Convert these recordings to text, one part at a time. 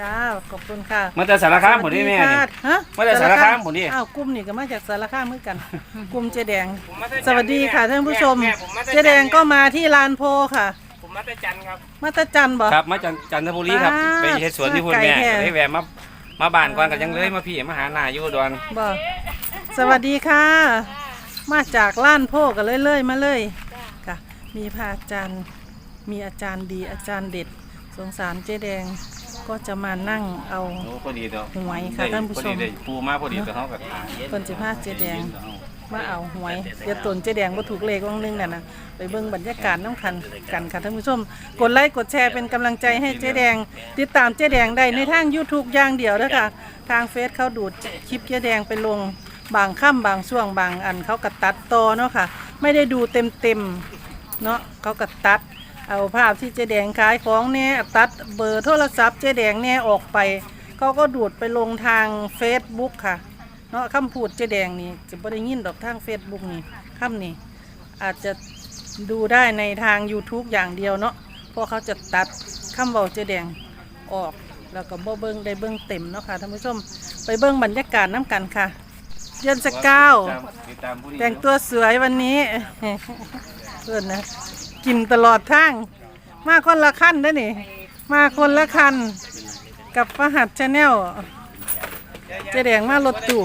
จ้าขอบคุณค่ะมาแต่สารคามผมนี่แม่สวัสนี่ค่ะฮะมาจากสารคามหมดนี่ อ้าวกลุ่มนี่ก็มาจากสารคามเหมือนกันกลุ่มเจแดง ผมมาแต่สวัสดีค่ะท่านผู้ชม แผมมาแต่เจแดงก็มาที่ลานโพค่ะ ผมมาแต่จันทร์ครับ มาตะจันบ่ ครับมาจากจันทบุรีครับป้าไปเฮ็ดสวนที่พุ่นไกลแม่แท้ ได้แวะมามาบ้านก่อนก็ยังเลยมาพี่มาหาหน้าอยู่อุดอนบ่สวัสดีค่ะ มาจากล้านโพกันเลยเลยๆมาเลยค่ะ มีพระอาจารย์มีอาจารย์ดีอาจารย์เด็ด สงสารเจแดง ก็จะมานั่งเอา โอ้พอดีเด้อหวยค่ะท่านผู้ชม พอดีได้ปูมาพอดีแต่เฮาก็คนสิพาเจแดง มาเอาหวยเดี๋ยวตนเจ๊แดงว่าถูกเลขว่างนึงน่ะนะไปเบิ่งบรรยากาศน้ำคันกันค่ะท่านผู้ชม กดไลค์กดแชร์เป็นกำลังใจให้เจ๊แดง ติดตามเจ๊แดงได้ในทาง YouTube อย่างเดียวเด้อค่ะทางเฟซเขาดูดคลิปเจ๊แดงไปลงบางค่ำบางช่วงบางอันเขาก็ตัดต่อเนาะค่ะ ไม่ได้ดูเต็มเต็มๆเนาะเขาก็ตัด เอาภาพที่เจ๊แดงขายของเนี่ยตัดเบอร์โทรศัพท์เจ๊แดงเนี่ยออกไปเขาก็ดูดไปลงทาง Facebook ค่ะเนาะคำพูดเจ๊แดงนี่จะบ่ได้ยินดอกทาง Facebook นี่คำนี่อาจจะดูได้ในทาง YouTube อย่างเดียวเนาะเพราะเขาจะตัดคำเบาเจ๊แดงออกแล้วก็บ่เบิ้งได้เบิ้งเต็มเนาะค่ะท่านผู้ชมไปเบิ้งบรรยากาศน้ำกันค่ะเดือนสกาวติดตามผู้นี้แต่งตัวสวยวันนี้เพื่อนนะ กินตลอดทาง มาคนละขั้นได้อนี่ มาคนละคัน กับประหัดชาแนลเจแดงมารถตู้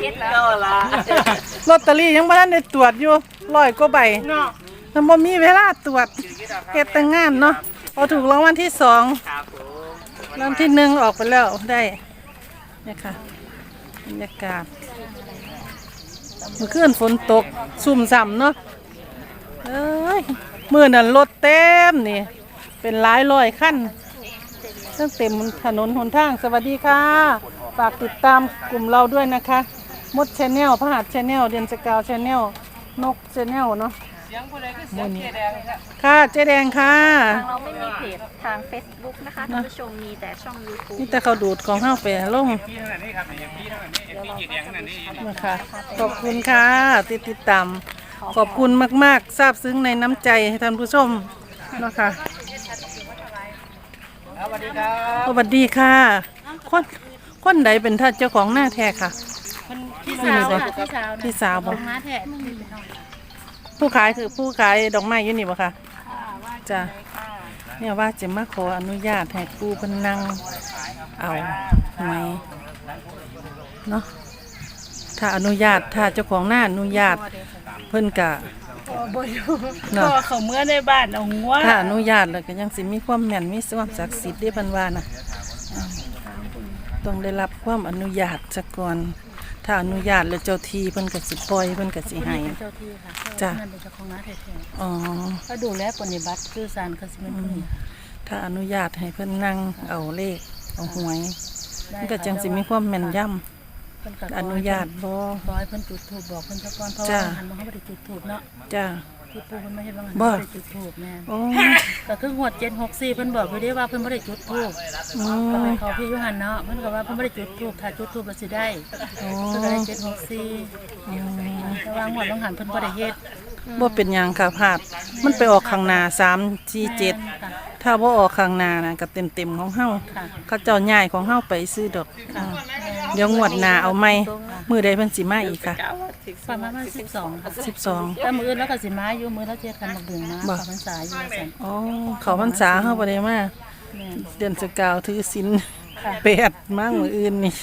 คิดแล้วละลอตเตอรี่ยังไม่ทันได้ตรวจอยู่ร้อยกว่าใบนาะมันบ่มีเวลาตรวจเฮ็ดแต่งงานเนาะพอถูกรางวัลที่สองครับผมรางวัลที่หนึ่งออกไปแล้วได้เนี่ยค่ะบรรยากาศ เมื่อคืนฝนตกซุ่มซ่ำเนาะเอ้ยมื่อนั้นรถเต็มนี่ เป็นหลายร้อยขั้นตั้งเต็มถนนหนทาง สวัสดีค่ะ ฝากติดตามกลุ่มเราด้วยนะคะ มดชแนลพหัสชแนลเดียนสกาวชแนลนกชแนลเนาะ เสียงผู้ใดก็เสียงเจแดงครับค่ะเจ๊แดงค่ะ ทางเราไม่มีเพจทาง Facebook นะคะท่านผู้ชมมีแต่ช่อง YouTube นี่แต่เขาดูดของห้าไปลงพี่เท่านั้นนี่ครับอย่างพี่เท่านั้นนี่พี่เกียรติแดงเท่านั้นนี่นะคะขอบคุณค่ะติดติดตามขอบคุณมากๆซาบซึ้งในน้ำใจให้ท่านผู้ชมนะคะสวัสดีครับสวัสดีค่ะ คนคนใดเป็นท่านเจ้าของหน้าแท้ค่ะพี่สาวค่ะพี่สาวพี่สาวบขออกงน้าแท้ ผู้ขายคือผู้ขายดอกไม้อยู่นี่บ่ค่ะจ้ะเนี่ยว่าจะมาขออนุญาตให้ครูเพนนังเอาหวยเนาะถ้าอนุญาตถ้าเจ้าของหน้าอนุญาตเพิ่นกะบ่อยู่เนาะก็เขาเมื่อในบ้านเอาหัวถ้าอนุญาตแล้วก็ยังสิมีความแม่นมีความศักดิ์สิทธิ์เด้เพิ่นว่านะอืมต้องได้รับความอนุญาตซะก่อน ถ้าอนุญาตแล้วเจ้าที่เพิ่นก็สิปล่อยเพิ่นก็สิให้เจ้าที่ค่ะจ้ะนั่นเป็นเจ้าของน้าแท้อ๋อๆเขาดูแลปฏิบัติคือสารเขาสิเป็นผู้นี้ถ้าอนุญาตให้เพิ่นนั่งเอาเลขเอาหวยมันก็จังสิมีความแม่นยำเพิ่นก็อนุญาตบ่บอยเพิ่นจุดถูกบอกเพิ่นซะก่อนเพราะจ้ะว่าหันมาเขาบ่ได้จุดถูกเนาะ จ้า ที่ปู่เพิ่นไม่เฮ็ดว่าหันบ่บ่ได้จุดถูกแม่นโอ้ก็คือหวด764เพิ่นบอกอยู่เด้ว่าเพิ่นบ่ได้จุดถูกอืก็ไปมขอพี่ยูหันเนาะเพิ่นก็ว่าเพิ่นบ่ได้จุดถูกถ้าจุดถูกแล้วสิได้โอ้เพิ่นก็ได้764อืมแต่ว่างวดต้องหันเพิ่นบ่ได้เฮ็ดบ่เป็นหยังค่ะพลาดมันไปออกข้างหน้า3 4 7ค่ะ ถ้าบ่ออกข้างหน้านะก็เต็มๆของเฮาค่ะเขาเจ้าย้ายของเฮาไปซื้อดอกอ่าเดี๋ยวงวดหน้าเอาใหม่มื้อใดเพิ่นสิมาอีกค่ะ ประมาณวัน12ค่ะ12 แต่มื้ออื่นแล้วก็สิมาอยู่มื้อละเจ็ดกันบักดึงมาบ่ ขอพรรษาอยู่ว่าซั่นอ๋อเขาพรรษาเฮาบ่ได้มาแม่นเดือนสกาวถือศีลค่ะ แปดมามื้ออื่นนี่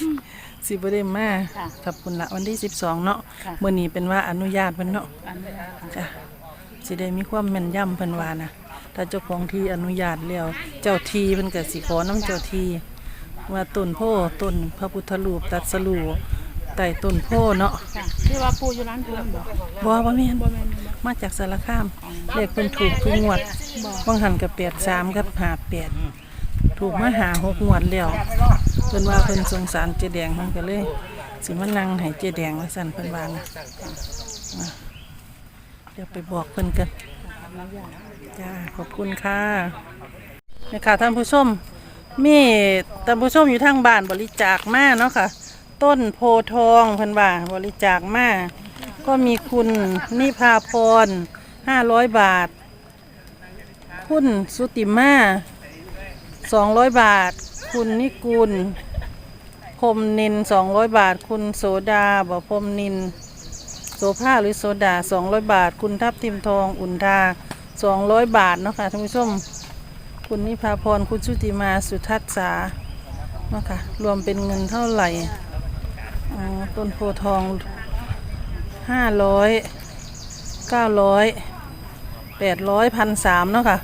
สิบ่ได้มาค่ะขอบคุณละวันที่ 12 เนาะค่ะ มื้อนี้เป็นว่าอนุญาตเพิ่นเนาะอันนี้ค่ะ จ้ะสิได้มีความแม่นยำเพิ่นว่านะ ถ้าเจ้าของที่อนุญาตแล้วเจ้าที่เพิ่นก็สิขอน้ำเจ้าที่ว่าต้นโพต้นพระพุทธรูปตรัสรู้ใต้ต้นโพเนาะค่ะที่ว่าปู่อยู่ร้านเพิ่นบ่บ่บ่แม่นมาจากสารคามเลขเพิ่นถูกทุกงวดบางหันก็83กับ58ถูกมาหาหกงวดแล้วเพิ่นว่าเพิ่นสงสารเจแดงเพิ่นก็เลยสิมานั่งให้เจแดงว่าซั่นเพิ่นว่านะอะเดี๋ยวไปบอกเพิ่นกัน จ้าขอบคุณค่ะนี่ค่ะท่านผู้ชมมีท่านผู้ชมอยู่ทางบ้านบริจาคมาเนาะค่ะ ต้นโพทองเพันว่าบริจาคมาก็มีคุณนิพาพรห้าร้อยบาทคคุณสุติมาสองร้อยบาท คุณนิกุลพรมนินสองร้อยบาท คุณโสดาบ่พรมนิน โสภาหรือโสดาสองร้อยบาท คุณทับทิมทองอุ่นทาสองร้อยบาทเนาะค่ะท่านผู้ชม คุณนิพาพรคุณชุติมาสุทัศษาเนาะค่ะรวมเป็นเงินเท่าไหร่ต้นโพทองห้าร้อยเก้าร้อยแปดร้อยพันสามเนาะค่ะ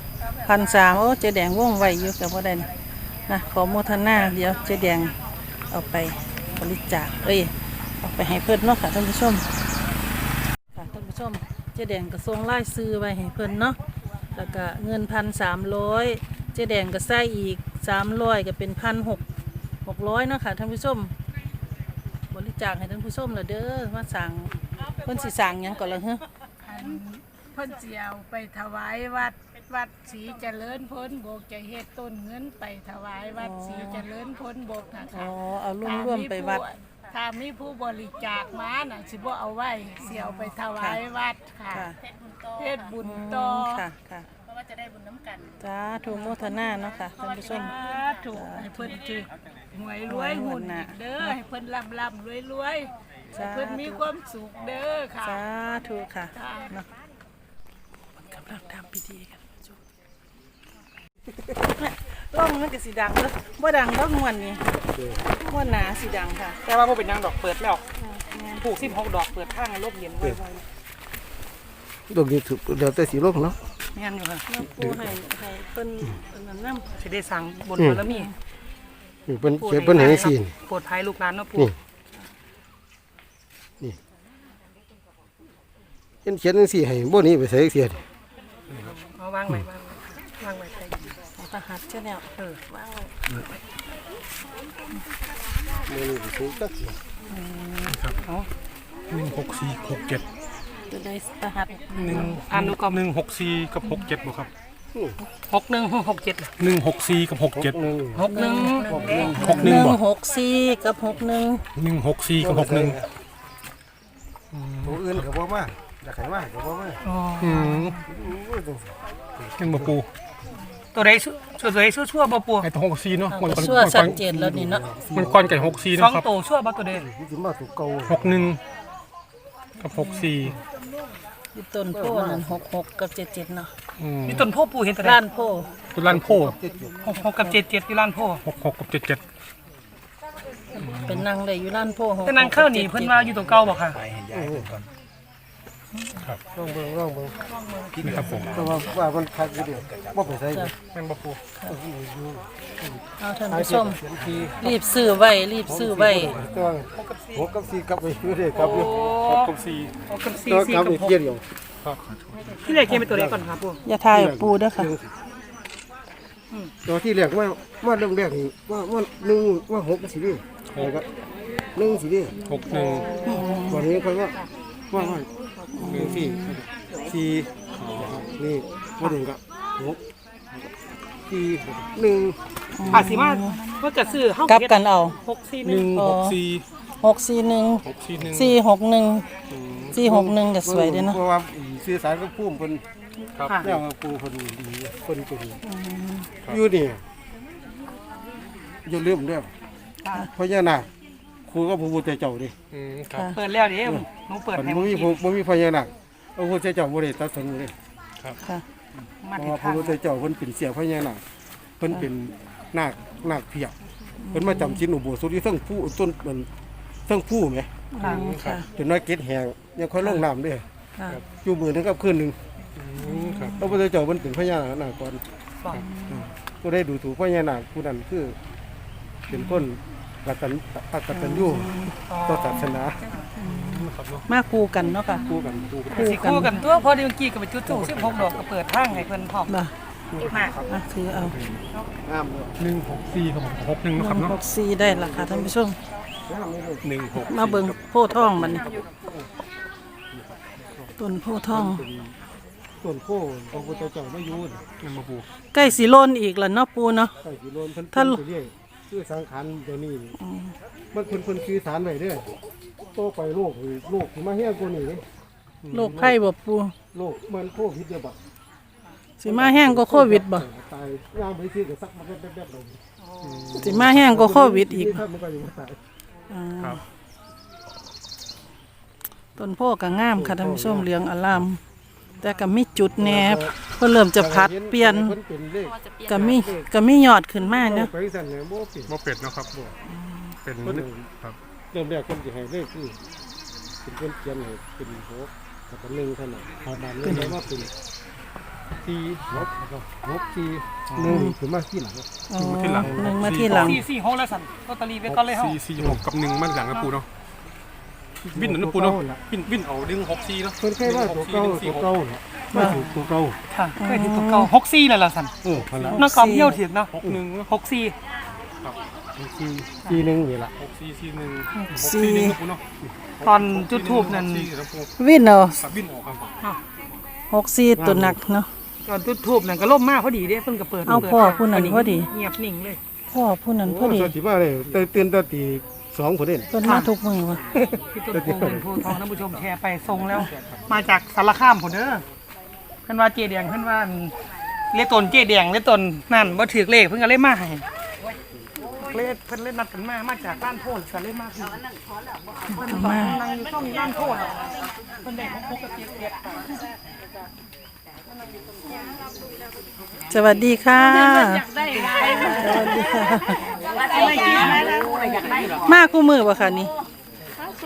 พันสามโอ้เจแดงว่องไวอยู่กับพ่อแดนนะขอโมทนาเดี๋ยวเจแดงเอาไปบริจาคเอ้ยเอาไปให้เพื่อนเนาะค่ะท่านผู้ชม ชม เจ๊แดงก็ส่งไล่ซื้อไว้ให้เพิ่นเนาะแล้วก็เงินพันสามร้อยเจ๊แดงก็ใส่อีกสามร้อยก็เป็นพันหกหกร้อยเนาะค่ะท่านผู้ชม บริจาคให้ท่านผู้ชมละเด้อมาสั่งเพิ่นสิสั่งหยังก่อนละเฮ้ออันเพิ่นสิเอาไปถวายวัดวัดศรีเจริญพ้นบกจะเฮ็ดต้นเงินไปถวายวัดศรีเจริญพ้นบกนะอ๋คะอเอาร่วมร่วมไปวัด ถ้ามีผู้บริจาคมาน่ะสิบ่เอาไว้เสียเอาไปถวายวัดค่ะค่ะเฮ็ดบุญต่อค่ะ ค่ะเพราะว่าจะได้บุญน้ำกันจ้าถูกโมทนาเนาะค่ะท่านผู้ชมถูกให้เพิ่นจึกหวยรวยหุ่นอีกเด้อให้เพิ่นร่ำร่ำรวยรวยให้เพิ่นมีความสุขเด้อค่ะ สาธุค่ะค่ะ เนาะกำลังทำพิธีกันจุ ร้องมันก็สีดังเลยบ่ดังดอกมวนนี่มวนหนาสีดังค่ะแต่ว่าบ่เป็นนางดอกเปิดแล้วปลูก16ดอกเปิดทางให้ลมเย็นไว้ดอกนี้ถูกเดี๋ยวแต่สีโลกเนาะแม่นอยู่ค่ะแล้วปูให้ให้เพิ่นอันนั้นน้ำสิได้สั่งบนบารมีนี่เพิ่นเขียนเพิ่นให้สีนโปรดภัยลูกหลานเนาะปู่นี่เขียนเขียนจังซี่ให้บ่หนี้ไปใส่เสียดิเอาวางไว้วางไว้วางไว้ ใส่ของทหารเช่นแนวเออว้าวบ่หนี้ไปใส่จักเสียหนึ่งหกสี่หกเจ็ดจะได้ทหารหนึ่งอ่านดูก่อนหนึ่งหกสี่กับหกเจ็ดบ่ครับ61 67ล่ะหนึ่งหกสี่กับหกเจ็ด61หกหหนึ่งนึ่งบ่หกสี่กับหกหนึ่งหนึ่งหกสี่กับหกหนึ่งตัวอื่นก็บ่มาอยากให้มาก็บ่มาอ๋ออืมโอ้ยจังซี่ยังบ่ปู ตัวใดชั่วตัวใดชั่วๆบ่ปู่ไอ้ตัวหกสี่เนาะมันก่อนชั่วมันสัก่อดนเจนแล้วนี่เนาะมันก่อนไก่หกสี่สอเนาะงครับตัวชั่วบ่ตัวใดมันสิมาตัวเก่าหกหนึ่งกับหกสี่ที่ต้นโพนั่นหกหกกับเจ็ดเจ็ดเนาะอืมนี่ต้นโพปู่เห็นแต่ใดล้านโพตัวล้านโพหกหกกับเจ็ดเจ็ดอยู่ร้านโพหกหกกับเจ็ดเจ็ดเป็นนางได้อยู่ล้านโพหกแต่นางเข้านี่เพิ่นว่าอยู่ตัวเก่าบ่ค่ะ ลองเบิ่งลองเบิ่งนะครับผมแต่ว่าว่ามันคักอยู่เด้อบ่ไปใส่แม่นบ่ปูเอาท่านผู้ชมรีบซื้อไว้รีบซื้อไว้ตัวหกกับสี่กลับไปอยู่เด้อกลับอยู่หกกับสี่หกกับสี่ตัวสี่กลับกับอีกหกเกียร์เดียวที่แรกเขียนเป็นตัวใดก่อนครับปู่อย่าทายปูเด้อค่ะตัวที่แรกว่าว่าเริ่มแรกนี่ว่าว่าหนึ่งว่าหกสิดิแล้วก็หนึ่งสิดิหกหนึ่งตอนนี้เขาว่าว่าว่า หนึ่งสี่สี่นี่ว่าหนึ่งก็หกสี่หนึ่งอาจสิมาเมื่อเกิดซื้อเฮากลับกันเอาหกสี่หหนึ่นึ่งงหกสี่หกสี่หนึ่งหกสี่หนึ่งสี่หกหนึ่งสี่หกหนึ่งก็สวยเด้อเนาะเพราะว่าสื่อสารกับผู้คนครับแล้วผู้คนดีคนเก่งอยู่นี่อย่าลืมเด้อพญานาค ครูก็พระพุทธเจ้าดิอืมครับ เปิดแล้วเดี๋ยวหนูเปิดมันให้บ่เมื่อมีกี้บ่มีพญานาคพระพุทธเจ้าบ่ได้ตรัดสรู้เลยค่ะมาเพถึราะงว่าพทาระงพุทธเจ้าเพิ่นเป็นเสียพญานาคเพิ่นเป็นนาคนาคเพียกเพิ่นมาจำศีลอุโบสถที่เทั้งผู้ต้นมันเทั้งผู้แหมค่ะค่ะ จนว่าเก็ดแหงยังค่อยลงน้ำเด้ค่ะ อยู่มื้อหนึงกับคืนหนึงอืมครับพระพุทธเจ้าเพิ่นเป็นพญานาคก่อน บอกผู้ได้ดูถูกพญานาคผู้นั้นคือเป็นคน กตัญอกตัญญูต่อศาสนามาคู่กันเนาะค่ะ คู่กันคู่กันสิคู่กันตัวพอดีเมื่อกี้ก็ไปจุดถูกสิบหกดอกก็เปิดทางให้เพิ่นพร้อมบ่มาอะถือเอางามเลยหนึ่งหกสี่กับหกหนึ่งหนะครับนึ่งเนาะหกสี่ได้ราคาท่านผู้ชมหนึ่งหกมาเบิ่งโพธิ์ทองมันนี่ต้นโพธิ์ทองส่วนโคพระพุทธเจ้าไม่อยุ่นแม่นบ่ปูใกล้สิโล่นอีกแล้วเนาะปูเนาะใส่กิโลนเพิ่นท่า นเพิ่นไปเรื่อยคือสังขารเดี๋ยวนี้นี่มันเพิ่นเพิ่นคือสารไว้เด้อโตไปโลกนี่โลกที่มาเฮี้ยกว่านี้เด้โรคไข้บ่ปูโลกมันโควิดเดียวบัดสิมาแห้งก็โควิดบ่ตายย่างไปซื้อก็ซักมาแป๊บๆๆเลยสิมาแห้งก็โควิดอีกถ้ามันก็ยังไม่ตายอ่าครับ ต้นโพก็งามค่ะท่านผู้ชมเหลืองอลามแต่ก็มีจุดแหนบ เพิ่นเริ่มจะพัดเปลี่ยนพิ่เป็นเลขก็มีก็มียอดขึ้นมาเนาะไปสั่นเนี่ยบ่เปลี่ยนบ่เป็ดเนาะครับเป็นคนหนึ่ง ครับ เริ่มแรกคนจะให้เลขคือเป็นคนเขียนให้เป็นหกแล้วก็หนึ่งเท่านั้นพอบานนี้เลยว่าเป็นสี่หกแล้วก็หกสี่หนึ่งถึงมาที่หลังอ๋อหนึ่งมาที่หลัง สี่สี่หกแล้วสั่นลอตเตอรี่ไว้ก่อนเลยเฮาสี่สี่หกกับหนึ่งมันหลังนะปูเนาะวินนะปูเนาะวินวินเอาดึงหกสี่เนาะเพิ่นเคยว่าตัวเก่าตัวเก่าเนี่ย ว่าถูกตัวเก่าค่ะเคยถึงตัวเก่าหกสี่แล้วล่ะสั่นเออพันละนักกอล์ฟเที่ยวถึงเนาะหกหนึ่งเนาะหกสี่สี่สี่หนึ่งนี่ละหกสี่สี่หนึ่งหกสี่สี่หนึ่งนะปูเนาะตอนจุดทูบนั่นสี่นะปูวินเอากับวินออกครับหกสี่ตัวหนักเนาะตอนจุดทูบนั่นก็ล่มมากพอดีเด้เพิ่นก็เปิดเอาปิพ่อผู้นั้นพอดี เงียบนิ่งเลย พ่อผู้นั้นพอดีโสถิว่าเลยตื่นแตตีสองผลเด่นต้นมาทุกมือวะที่ต้นโพเงินโพทองท่านผู้ชมแชร์ไปทรงแล้ว มาจากสารคามผมเด้อเพิ่นว่าเจแดงเพิ่นว่าเลขตนเจแดงเลขตนนั่นบ่ถือเลขเพิ่นก็เลยมาให้เลขเพิ่นเล่นนัดกันมามาจากบ้านโพนก็เลยมาคือเพิ่นบอกว่านั่งอยู่ต้องบ้านโพนอะเพิ่นได้ของพกกับเจ็ดเจ็ดสวัสดีค่ะอยากได้หลายสวัสดีค่ะไม่กินแล้วนะอยากได้มาคู่มือบ่ค่ะนี่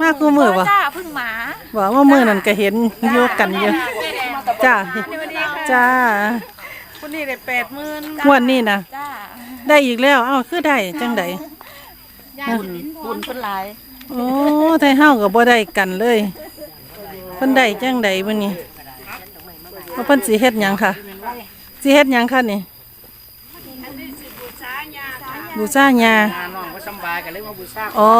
มาคู่มือบ่จ้าพึ่งหมาว่าว่ามือนั่นก็เห็นอยู่กันเยอะ จ้าจ้าคนนี้ได้แปดหมื่นงวันนี้นะจ้าได้อีกแล้ว เอ้าคือได้จังไดบุญบุญเป็นหลายโอ้ไทยเฮาก็บ่ได้กันเลยเพิ่นได้จังไดมื้อนี้ว่าเพิ่นสิเฮ็ดหยังค่ะสิเฮ็ดหยังค่ะนี่บูชาญาน้องก็สำบายกันเลยว่าบูชาอ๋อ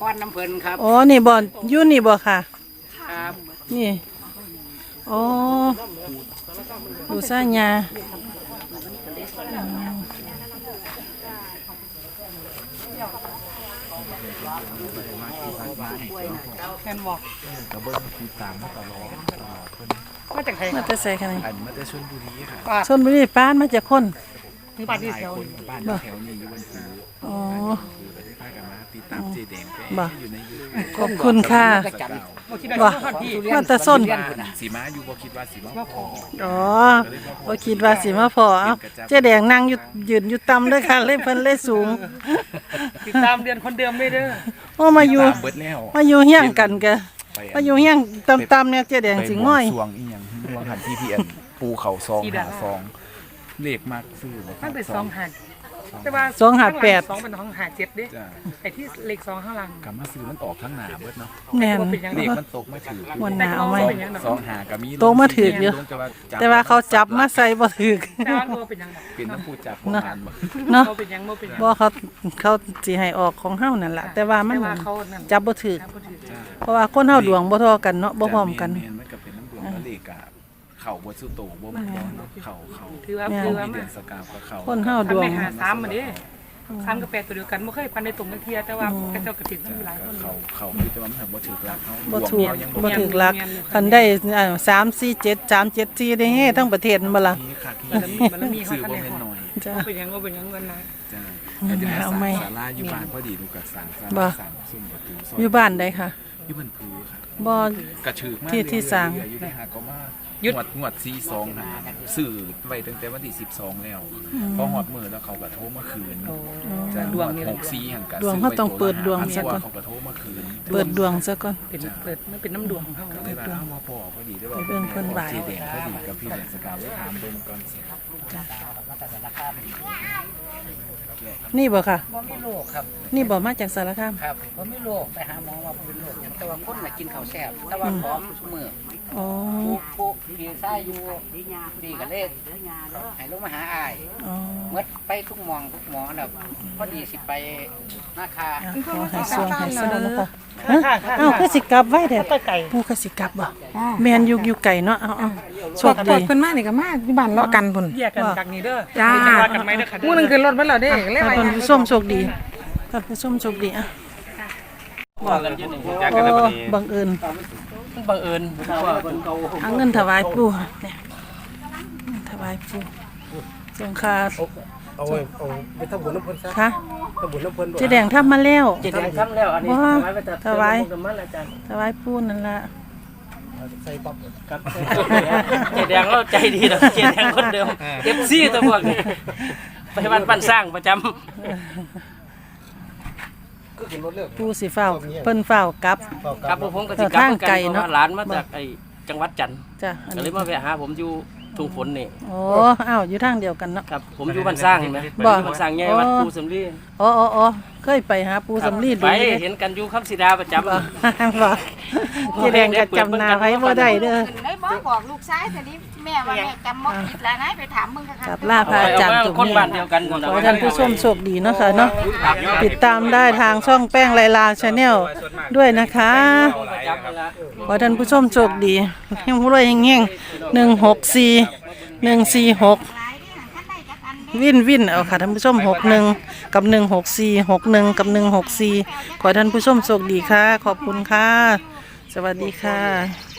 ก้อนน้ำเพลินครับ อ๋อ นี่บ่อยู่นี่บ่ค่ะ ครับ นี่ อ๋อบูชาญาแม่นบอกมาจากไทยมาแต่ใส่ค่ะนี่อันมาแต่ชลบุรีค่ะป้าชนบุรีป้านมาจากคนป้าที่แถวคนบ้านแถวนี้อยู่บนภูอ๋อคือก็ได้พากันมาติดตามเจแดงไปบ่อยู่ในยูขอบคุณค่ะสกาว บ่คิดได้ว่าท่านพี่มาแต่ส้น สีม้าอยู่บ่คิดว่าสีม้าพออ๋อบ่คิดว่าสิมาพอเอ้าเจ๊แดงนั่งอยู่ยืนอยู่ต่ำเด้วยค่ะเลยเพิ่นเลยสูงติดตามเดือนคนเดิมได้เด้อโอ้มาอยู่ตามเบิดแล้วมาอยู่เฮียงกันกะไปมาอยู่เฮียงต่ำๆเนี่ยเจ๊แดงสิง่อย ไปบวสรวงอีหยังวงหันที่พีเอ็นปูเขาซองหาซองเลขมากซื้อบ่ครัมับนเป็นสองหัก แต่ว่าสองหักแปด สองเป็นสองหักเจ็ดเด้จ้ะไอ้ที่เลขสองข้างหลังกลับมาซื้อมันออกทั้งหน้าเบิดเนาะแม่น ว่าเป็นยังเลไงขมันตกมาถือวันหน้าเอาไหม สองสองหาก็มีโตมาถืออยู่ลงแต่ว่าจับแต่ว่าเขาจับมาใส่บ่ถึก แต่ว่าตัวเป็นยังไงเป็นน้ำปูจับของงานบ่เนาะตัวเป็นยังโมเป็นยังบ่เขาเขาสิให้ออกของเฮานั่นล่ะแต่ว่ามันแต่ว่าเขานั่นจับบ่ถึกจับบ่ถือเพราะว่าคนเฮาดวงบ่เท่ากันเนาะบ่พร้อมกัน แม่นๆมันก็เป็นน้ำดวงทะเลกะ เข่าบ่สุโตบ่มันร้อนเนาะเข่าเข่าถือว่าแม่นถือว่ามีมาเดือนสกาวกับเข่าคนเฮาดคันวง ไม่หาซ้ำมาดิซ้ำกับแปดตัวเดียวกันไม่เคยพันในตรงนักเทียแต่ว่ากระเจ้ากระถิ่นมันมีหลายคนเข่าเข่าคือจะว่ามันถึงบ่ถูกรักเขาบ่ดวงถูกเขายังบ่ถูกหลักคันได้อ่า3 4 7 3 7 4ได้เฮ้ทั้งประเทศนั่นบ่ล่ะมีค่ะที่มันมีมันมีเขาสื่อคะบ่แนนแม่นหน่อยจ้าว่าเป็นยังว่าเป็นยังเงินนะจ้างั้นก็จะเอาไหมศาลาอยู่บ้านพอดีดูกับศาลศาบ่ลาศาลซุ่มประตูซอยอยู่บ้านใดค่ะอยู่บนภูค่ะบ่ กระฉึกมากที่ที่สร้างเรื่อยๆอยู่ในหาก็มา หวดงวดซีซองหาสื่อไว้ตั้งแต่วันที่12แล้วพอหอดมือแล้วเขาก็โทรมาคืนจะดวงหกซีหันกันดวงเขาต้องเปิดดวงซะก่อน เขาก็โทรมาคืน เปิดดวงซะก่อน เป็นเปิดมันเป็นน้ำดวงของเขาได้ว่าเอามาพอพอดีได้ว่าไปเบิ่งเพิ่นบ่ายเจแดงพอดีกับพี่แดงสกาวได้ถามเบิ่งก่อนสินี่บ่ค่ะ บ่มีโรคครับนี่บ่มาจากสารคาม ครับบ่มีโรคไปหาหมอว่าบ่เป็นโรคหยังแต่ว่าคนน่ะกินข้าวแซ่บแต่ว่าผอมซุมื้ออ๋อปุ๊บปุ๊บดีซ่าอยู่ดีก็เลยให้ลงมาหาอ้ายอ๋อหมดไปทุกหมองทุกหมอแล้วพอดีสิไปนาคาอะขอให้สวงให้สวงนะคะฮะเอ้าคือสิกลับไว้แท้ไปไก่ผู้คือสิกลับบ่แม่นอยู่อยู่ไกลเนาะเอาเอาโชคดีเพิ่นมานี่ก็มาที่บ้านเลาะกันพุ่นแยกกันจากนี้เด้อจ้าจะว่ากันไหมเด้อค่ะ มื้อนึงขึ้นรถมาแล้วเด้เลยท่าว่านผู้ชมโชคดีท่านผู้ชมโชคดีอะจากโอ้กันแล้วบัดนี้ บังเอิญ บังเอิญเอาเงินถวายปู่เนี่ยถววายปูส่งคาเอาไว้เอาไปทำบุญน้ำเพิ่นซะค่ะทำบุญน้ำเพิ่นเจ๊แดงทำมาแล้วเจ็ดแดงทำแล้วอันนี้ว้าถวายไปแต่ถวายน้ำมันอาจารย์ถวายปูนั่นละใส่ปั๊บครับเจ็ดแดงเราใจดีนะเจ็ดแดงคนเดิมเอฟซีตัวพวกนี้ไปบ้านปั้นสร้างประจก็ ขึ้นรถเลือกปูสิเฝ้าเพิ่นเฝ้ากลับำครับผมก็สิกทาลับงเหมือนกันไกลเพราะเนาะว่าหลานมาจากไอ้จังหวัดจันทร์จ้ะอันก็เลนี้ยมาแวะหาผมอยู่ทุ่งฝนนี่โอ้อ้าวอยู่ทางเดียวกันเนาะ ครับผมอยู่บ้านสร้างเห็นไหมบ่อยู่บ้านสร้างใหญ่วัดปูสำลีอ๋ออ๋ออ๋อเคยไปหาปูสำลีไปดูเห็นกันอยู่คำสีดาประจำ บ่บ่เจ๊แดงก็จำหน้าไว้บ่ได้เด้อได้ บอกบอกลูกชายแต่นี้แม่ว่าแม่จำมกผิดแล้วนะไปถามมึงค่ะกับลาพระอาจารย์ตรงคนนี้บ้านเดียวกันขอให้ท่านผู้ชมโชคดีเนาะค่ะเนาะติดตามได้ทางช่องแป้งไลลาชาแนลด้วยนะคะประจำเลยละขอให้ท่านผู้ชมโชคดีเฮงรวยเฮงหนึ่งหกสี่หนึ่งสี่หกวินวินเอาค่ะท่านผู้ชมหกหนึ่งกับหนึ่งหกสี่หกหนึ่งกับหนึ่งหกสี่ขอให้ท่านผู้ชมโชคดีค่ะ ขอบคุณค่ะ สวัสดีค่ะ